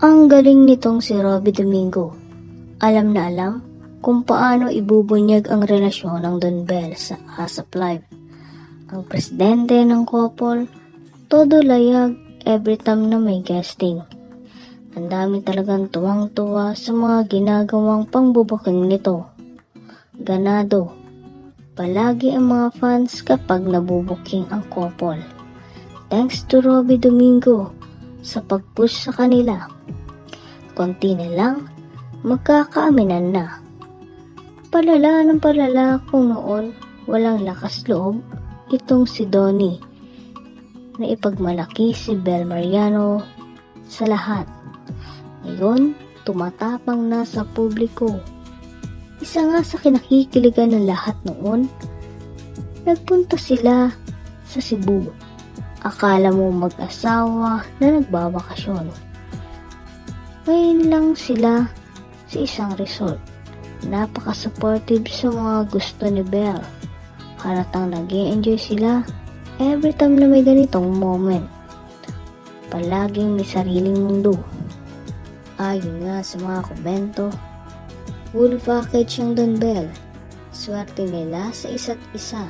Ang galing nitong si Robby Domingo. Alam na alam kung paano ibubunyag ang relasyon ng Don Bell sa ASAP Live. Ang presidente ng couple, todo layag every time na may guesting. Ang dami talagang tuwang-tuwa sa mga ginagawang pangbubuking nito. Ganado. Palagi ang mga fans kapag nabubuking ang couple. Thanks to Robby Domingo sa pag-push sa kanila. Konti na lang, magkakaaminan na. Palala ng palala kung noon walang lakas loob itong si Donnie na ipagmalaki si Bel Mariano sa lahat. Ngayon, tumatapang na sa publiko. Isa nga sa kinakikiligan ng lahat noon, nagpunta sila sa Cebu. Akala mo mag-asawa na nagbabakasyon. Ngayon lang sila sa isang resort. Napaka-supportive sa mga gusto ni Belle. Halatang nag enjoy sila every time na may ganitong moment. Palaging may sariling mundo. Ayon nga sa mga komento, full package ang Don Bell. Swerte nila sa isa't isa.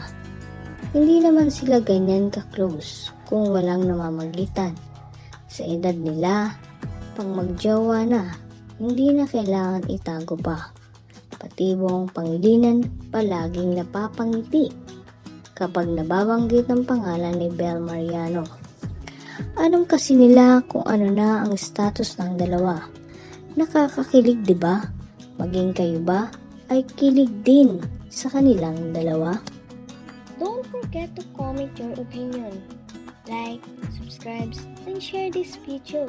Hindi naman sila ganyan ka-close kung walang namamagitan. Sa edad nila, pang magjowa na, hindi na kailangan itago pa. Patibong pangidinan palaging napapangiti kapag nababanggit ang pangalan ni Bel Mariano. Alam kasi nila kung ano na ang status ng dalawa. Nakakakilig 'di ba? Maging kayo ba ay kilig din sa kanilang dalawa? Don't forget to comment your opinion. Like, subscribe, and share this video.